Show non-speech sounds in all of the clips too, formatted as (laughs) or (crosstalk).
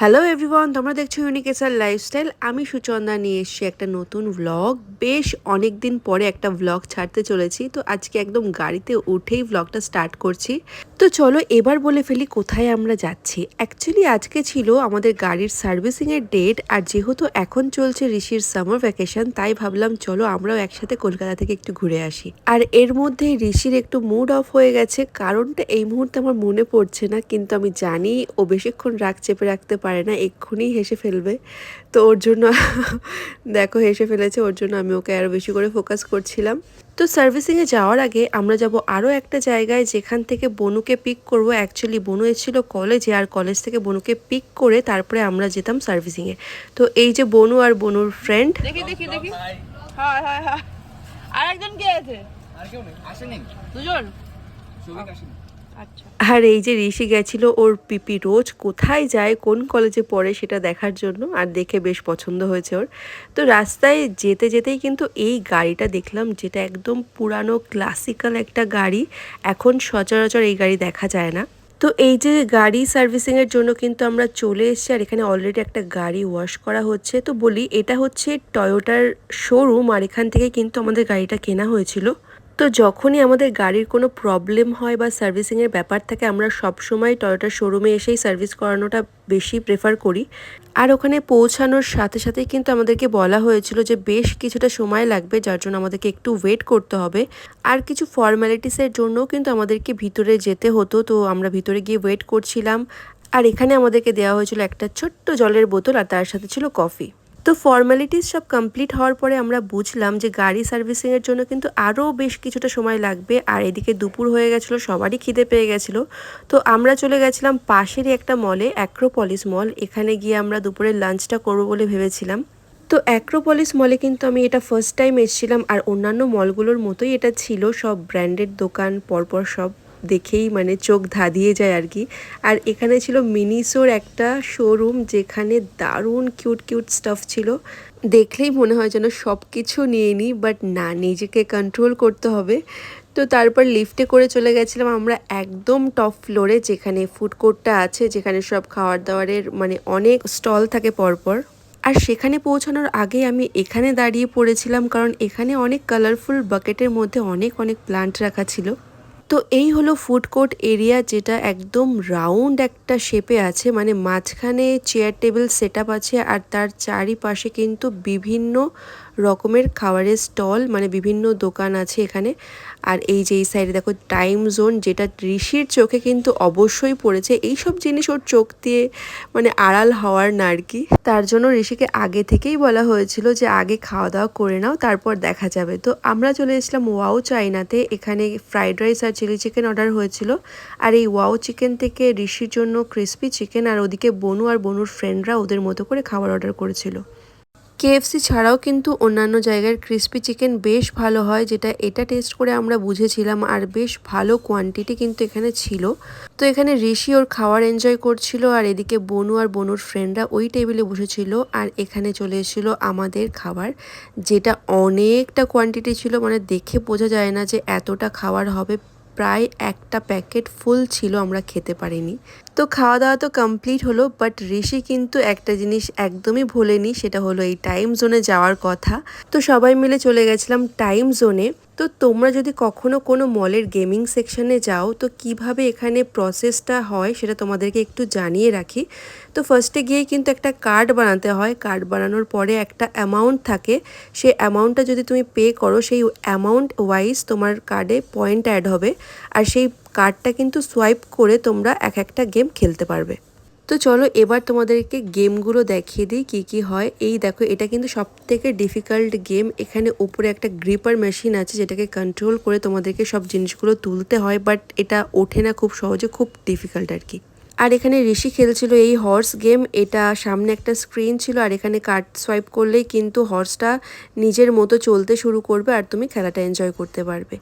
Hello everyone তোমরা দেখছ ইউনিকেসার lifestyle আমি সুচন্দা নিয়ে এসেছি একটা নতুন ভ্লগ বেশ অনেক দিন পরে একটা ভ্লগ ছাড়তে চলেছি, তো আজকে একদম গাড়িতে উঠেই ভ্লগটা স্টার্ট করছি। তো চলো এবার বলে ফেলি কোথায় আমরা যাচ্ছি। অ্যাকচুয়ালি আজকে ছিল আমাদের গাড়ির সার্ভিসিংয়ের ডেট আর যেহেতু এখন চলছে ঋষির সামার ভ্যাকেশন তাই ভাবলাম চলো আমরাও একসাথে কলকাতা থেকে একটু ঘুরে আসি। আর এর মধ্যে ঋষির একটু মুড অফ হয়ে গেছে, কারণটা এই মুহূর্তে আমার মনে পড়ছে না, কিন্তু আমি জানি ও বেশিক্ষণ রাগ চেপে রাখতে পারে না এক্ষুনি হেসে ফেলবে। তো ওর জন্য (laughs) দেখো হেসে ফেলেছে ওর জন্য আমি ওকে আরও বেশি করে ফোকাস করছিলাম। তো সার্ভিসিংয়ে যাওয়ার আগে আমরা যাব আরও একটা জায়গায় যেখান থেকে বনুকে পিক করব। অ্যাকচুয়ালি বনু এসেছিল কলেজে আর কলেজ থেকে বনুকে পিক করে তারপরে আমরা যেতাম সার্ভিসিংয়ে তো এই যে বনু আর বনুর ফ্রেন্ড দেখি দেখি দেখি। হ্যাঁ হ্যাঁ হ্যাঁ। আর একজন কে আছে? আর কেউ নেই আসেনি। দুজন? সৌভিক আসেনি। আর এই যে ঋষি গেছিল ওর পিপি রোজ কোথায় যায়, কোন কলেজে পড়ে সেটা দেখার জন্য আর দেখে বেশ পছন্দ হয়েছে ওর। তো রাস্তায় যেতে যেতেই কিন্তু এই গাড়িটা দেখলাম যেটা একদম পুরানো ক্লাসিক্যাল একটা গাড়ি, এখন সচরাচর এই গাড়ি দেখা যায় না। তো এই যে গাড়ি সার্ভিসিংয়ের জন্য কিন্তু আমরা চলে এসেছি আর এখানে অলরেডি একটা গাড়ি ওয়াশ করা হচ্ছে। তো বলি এটা হচ্ছে টয়োটার শোরুম আর এখান থেকে কিন্তু আমাদের গাড়িটা কেনা হয়েছিল। তো যখনই আমাদের গাড়ির কোনো প্রবলেম হয় বা সার্ভিসিংয়ের ব্যাপার থাকে, আমরা সবসময় টয়োটার শোরুমে এসেই সার্ভিস করানোটা বেশি প্রেফার করি। আর ওখানে পৌঁছানোর সাথে সাথেই কিন্তু আমাদেরকে বলা হয়েছিল যে বেশ কিছুটা সময় লাগবে, যার জন্য আমাদেরকে একটু ওয়েট করতে হবে। আর কিছু ফর্ম্যালিটিসের জন্যও কিন্তু আমাদেরকে ভিতরে যেতে হতো, তো আমরা ভিতরে গিয়ে ওয়েট করছিলাম। আর এখানে আমাদেরকে দেওয়া হয়েছিল একটা ছোট্ট জলের বোতল আর তার সাথে ছিল কফি তো ফর্মালিটিস সব কমপ্লিট হওয়ার পরে আমরা বুঝলাম যে গাড়ি সার্ভিসিংয়ের জন্য কিন্তু আরও বেশ কিছুটা সময় লাগবে। আর এদিকে দুপুর হয়ে গেছিল, সবারই খিদে পেয়ে গেছিল। তো আমরা চলে গেছিলাম পাশেরই একটা মলে অ্যাক্রোপলিস মল এখানে গিয়ে আমরা দুপুরের লাঞ্চটা করব বলে ভেবেছিলাম। তো অ্যাক্রোপলিস মলে কিন্তু আমি এটা ফার্স্ট টাইম এসেছিলাম। আর অন্যান্য মলগুলোর মতোই এটা ছিল। সব ব্র্যান্ডেড দোকান, পরপর সব দেখেই মানে চোখ ধাঁধিয়ে যায় আর কি। আর এখানে ছিল মিনিসোর একটা শোরুম যেখানে দারুণ কিউট কিউট স্টাফ ছিল। দেখলেই মনে হয় যেন সব কিছু নিয়ে নিই বাট না, নিজেকে কন্ট্রোল করতে হবে। তো তারপর লিফটে করে চলে গেছিলাম আমরা একদম টপ ফ্লোরে যেখানে ফুড কোর্টটা আছে, যেখানে সব খাওয়ার দাওয়ারের মানে অনেক স্টল থাকে পরপর। আর সেখানে পৌঁছানোর আগে আমি এখানে দাঁড়িয়ে পড়েছিলাম, কারণ এখানে অনেক কালারফুল বাকেটের মধ্যে অনেক অনেক প্লান্ট রাখা ছিল। তো এই হলো ফুড কোর্ট এরিয়া যেটা একদম রাউন্ড একটা শেপে আছে মানে মাঝখানে চেয়ার টেবিল সেট আছে আর তার চারিপাশে কিন্তু বিভিন্ন রকমের খাবারের স্টল মানে বিভিন্ন দোকান আছে এখানে। আর এই যে এই সাইডে দেখো টাইম জোন, যেটা ঋষির চোখে কিন্তু অবশ্যই পড়েছে। এই সব জিনিস ওর চোখ দিয়ে মানে আড়াল হওয়ার না আর কি। তার জন্য ঋষিকে আগে থেকেই বলা হয়েছিল যে, আগে খাওয়া দাওয়া করে নাও, তারপর দেখা যাবে। তো আমরা চলে এসেছিলাম ওয়াও চাইনাতে এখানে ফ্রাইড রাইস আর চিলি চিকেন অর্ডার হয়েছিল। আর এই ওয়াও চিকেন থেকে ঋষির জন্য ক্রিসপি চিকেন, আর ওদিকে বনু আর বনুর ফ্রেন্ডরা ওদের মতো করে খাবার অর্ডার করেছিল। কেএফসি ছাড়াও কিন্তু অন্যান্য জায়গার ক্রিস্পি চিকেন বেশ ভালো হয়, যেটা এটা টেস্ট করে আমরা বুঝেছিলাম আর বেশ ভালো কোয়ান্টিটি কিন্তু এখানে ছিল। তো এখানে ঋষি ওর খাওয়ার এনজয় করছিল আর এদিকে বনু আর বনুর ফ্রেন্ডরা ওই টেবিলে বসেছিল আর এখানে চলে এসেছিল আমাদের খাবার, যেটা অনেকটা কোয়ান্টিটি ছিল মানে দেখে বোঝা যায় না যে এতটা খাবার হবে, প্রায় একটা প্যাকেট ফুল ছিল, আমরা খেতে পারিনি। তো খাওয়া দাওয়া তো কমপ্লিট হলো বাট ঋষি কিন্তু একটা জিনিস একদমই ভোলেনি, সেটা হলো এই টাইম জোনে যাওয়ার কথা। তো সবাই মিলে চলে গেছিলাম টাইম জোনে তো তোমরা যদি কখনো কোনো মলের গেমিং সেকশনে যাও, তো কীভাবে এখানে প্রসেসটা হয় সেটা তোমাদেরকে একটু জানিয়ে রাখি। তো ফার্স্টে গিয়ে কিন্তু একটা কার্ড বানাতে হয়। কার্ড বানানোর পরে একটা অ্যামাউন্ট থাকে। সেই অ্যামাউন্টটা যদি তুমি পে করো, সেই অ্যামাউন্ট ওয়াইজ তোমার কার্ডে পয়েন্ট অ্যাড হবে। আর সেই কার্ডটা কিন্তু সোয়াইপ করে তোমরা এক একটা গেম খেলতে পারবে। তো চলো এবার তোমাদেরকে গেমগুলো দেখিয়ে দিই কী কী হয়। এই দেখো, এটা কিন্তু সব থেকে ডিফিকাল্ট গেম এখানে উপরে একটা গ্রিপার মেশিন আছে যেটাকে কন্ট্রোল করে তোমাদেরকে সব জিনিসগুলো তুলতে হয় বাট এটা ওঠে না খুব সহজে, খুব ডিফিকাল্ট আর কি। আর এখানে ঋষি খেলছিল এই হর্স গেম এটা সামনে একটা স্ক্রিন ছিল, আর এখানে কার্ড সোয়াইপ করলেই কিন্তু হর্সটা নিজের মতো চলতে শুরু করবে, আর তুমি খেলাটা এনজয় করতে পারবে।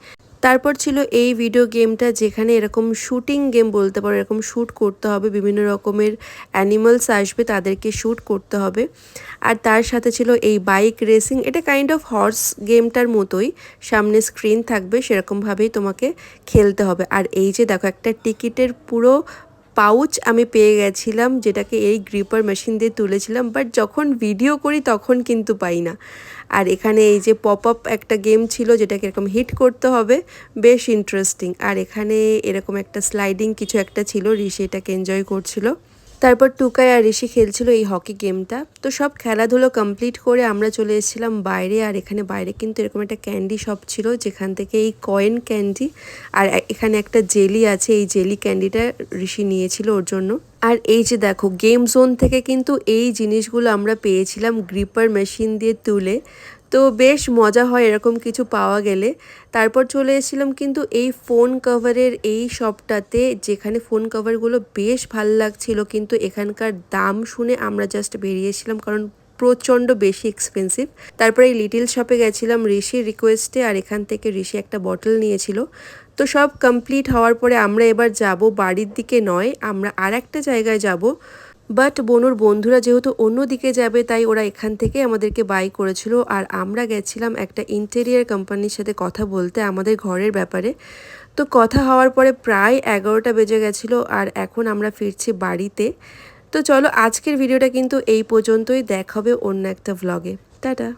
তারপর ছিল এই ভিডিও গেমটা যেখানে এরকম শুটিং গেম বলতে পারো, এরকম শ্যুট করতে হবে, বিভিন্ন রকমের অ্যানিমালস আসবে তাদেরকে শ্যুট করতে হবে। আর তার সাথে ছিল এই বাইক রেসিং এটা কাইন্ড অফ হর্স গেমটার মতোই, সামনে স্ক্রিন থাকবে, সেরকমভাবেই তোমাকে খেলতে হবে। আর এই যে দেখো একটা টিকিটের পুরো পাউচ আমি পেয়ে গেছিলাম, যেটাকে এই গ্রিপার মেশিন দিয়ে তুলেছিলাম বাট যখন ভিডিও করি তখন কিন্তু পাই না। আর এখানে এই যে পপ আপ একটা গেম ছিল, যেটাকে এরকম হিট করতে হবে, বেশ ইন্টারেস্টিং আর এখানে এরকম একটা স্লাইডিং কিছু একটা ছিল ঋষি এটাকে এনজয় করছিল। তারপর টুকাই আর ঋষি খেলছিল এই হকি গেমটা। তো সব খেলাধুলো কমপ্লিট করে আমরা চলে এসেছিলাম বাইরে আর এখানে বাইরে কিন্তু এরকম একটা ক্যান্ডি শপ ছিল যেখান থেকে এই কয়েন ক্যান্ডি আর এখানে একটা জেলি আছে, এই জেলি ক্যান্ডিটা ঋষি নিয়েছিল ওর জন্য। আর এই যে দেখো গেম জোন থেকে কিন্তু এই জিনিসগুলো আমরা পেয়েছিলাম গ্রিপার মেশিন দিয়ে তুলে। তো বেশ মজা হয় এরকম কিছু পাওয়া গেলে। তারপর চলে এসেছিলাম কিন্তু এই ফোন কভারের এই শপটাতে যেখানে ফোন কভারগুলো বেশ ভালো লাগছিল কিন্তু এখানকার দাম শুনে আমরা জাস্ট বেরিয়েছিলাম কারণ প্রচণ্ড বেশি এক্সপেন্সিভ তারপরে এই লিটিল শপে গেছিলাম ঋষির রিকোয়েস্টে আর এখান থেকে ঋষি একটা বটল নিয়েছিল। তো সব কমপ্লিট হওয়ার পরে আমরা এবার যাব বাড়ির দিকে নয়, আমরা আর একটা জায়গায় যাব। বাট বনুর বন্ধুরা যেহেতু অন্য দিকে যাবে, তাই ওরা এখান থেকে আমাদেরকে বাই করেছিল। আর আমরা গেছিলাম একটা ইন্টেরিয়ার কোম্পানির সাথে কথা বলতে, আমাদের ঘরের ব্যাপারে। তো কথা হওয়ার পরে প্রায় এগারোটা বেজে গেছিল আর এখন আমরা ফিরছি বাড়িতে। তো চলো আজকের ভিডিওটা কিন্তু এই পর্যন্তই। দেখাবে অন্য একটা ভ্লগে টাটা।